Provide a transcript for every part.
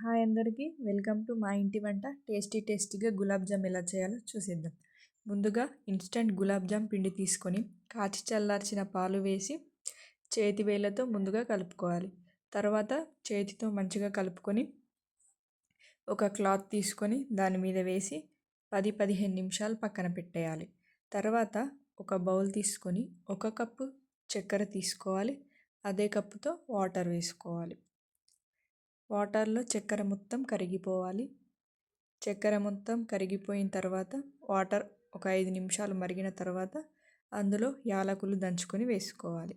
Hi అందరికీ. Welcome to మా ఇంటి వంట. టేస్టీ టేస్టీగా గులాబ్ జామ్ ఎలా చేయాలో చూసేద్దాం. ముందుగా ఇన్స్టంట్ గులాబ్ జామ్ పిండి తీసుకొని కాచి చల్లార్చిన పాలు వేసి చేతి వేళ్ళతో ముందుగా కలుపుకోవాలి. తర్వాత చేతితో మంచిగా కలుపుకొని ఒక క్లాత్ తీసుకొని దాని మీద వేసి పది పదిహేను నిమిషాలు పక్కన పెట్టేయాలి. తర్వాత ఒక బౌల్ తీసుకొని ఒక కప్పు చక్కెర తీసుకోవాలి. అదే కప్పుతో వాటర్ వేసుకోవాలి. వాటర్లో చక్కెర మొత్తం కరిగిపోవాలి. చక్కెర మొత్తం కరిగిపోయిన తర్వాత వాటర్ ఒక ఐదు నిమిషాలు మరిగిన తర్వాత అందులో యాలకులు దంచుకొని వేసుకోవాలి.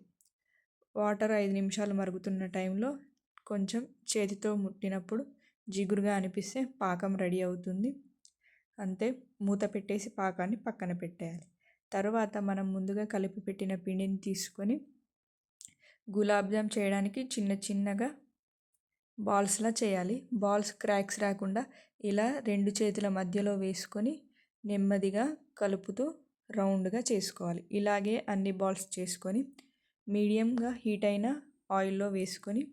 వాటర్ ఐదు నిమిషాలు మరుగుతున్న టైంలో కొంచెం చేతితో ముట్టినప్పుడు జిగురుగా అనిపిస్తే పాకం రెడీ అవుతుంది. అంతే మూత పెట్టేసి పాకాన్ని పక్కన పెట్టేయాలి. తర్వాత మనం ముందుగా కలిపి పెట్టిన పిండిని తీసుకొని గులాబ్ జామ్ చేయడానికి చిన్న చిన్నగా బాల్స్లా చేయాలి. బాల్స్ క్రాక్స్ రాకుండా ఇలా రెండు చేతుల మధ్యలో వేసుకొని నెమ్మదిగా కలుపుతూ రౌండ్గా చేసుకోవాలి. ఇలాగే అన్ని బాల్స్ చేసుకొని మీడియంగా హీట్ అయిన ఆయిల్లో వేసుకొని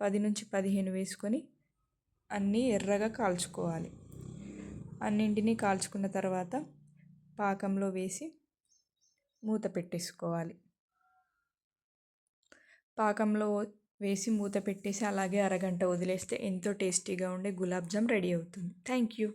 పది నుంచి పదిహేను వేసుకొని అన్నీ ఎర్రగా కాల్చుకోవాలి. అన్నింటినీ కాల్చుకున్న తర్వాత పాకంలో వేసి మూత పెట్టేసుకోవాలి. పాకంలో వేసి మూత పెట్టేసి అలాగే అరగంట వదిలేస్తే ఎంతో టేస్టీగా ఉండే గులాబ్ జామ్ రెడీ అవుతుంది. Thank you.